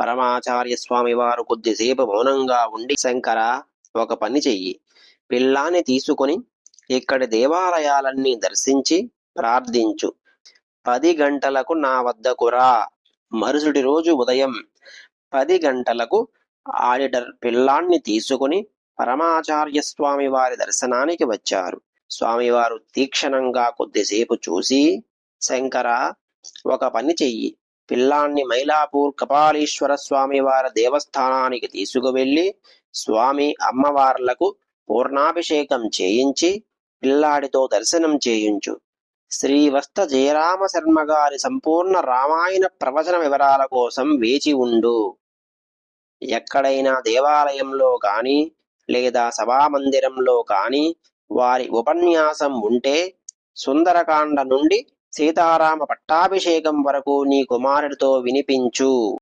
పరమాచార్య స్వామి వారు కొద్దిసేపు మౌనంగా ఉండి శంకర ఒక పని చెయ్యి. పిల్లాన్ని తీసుకొని ఇక్కడి దేవాలయాలన్నీ దర్శించి ప్రార్థించు. పది గంటలకు నా వద్దకు రా. మరుసటి రోజు ఉదయం పది గంటలకు ఆడిటర్ పిల్లాన్ని తీసుకుని పరమాచార్య స్వామి వారి దర్శనానికి వచ్చారు. స్వామివారు తీక్షణంగా కొద్దిసేపు చూసి శంకర ఒక పని చెయ్యి. పిల్లాన్ని మైలాపూర్ కపాలీశ్వర స్వామి వారి దేవస్థానానికి తీసుకువెళ్ళి స్వామి అమ్మవార్లకు పూర్ణాభిషేకం చేయించి పిల్లాడితో దర్శనం చేయించు. శ్రీవస్త జయరామ శర్మ గారి సంపూర్ణ రామాయణ ప్రవచన వివరాల కోసం వేచి ఉండు. ఎక్కడైనా దేవాలయంలో కాని లేదా సభామందిరంలో కాని వారి ఉపన్యాసం ఉంటే సుందరకాండ నుండి సీతారామ పట్టాభిషేకం వరకు నీ కుమారుడితో వినిపించు.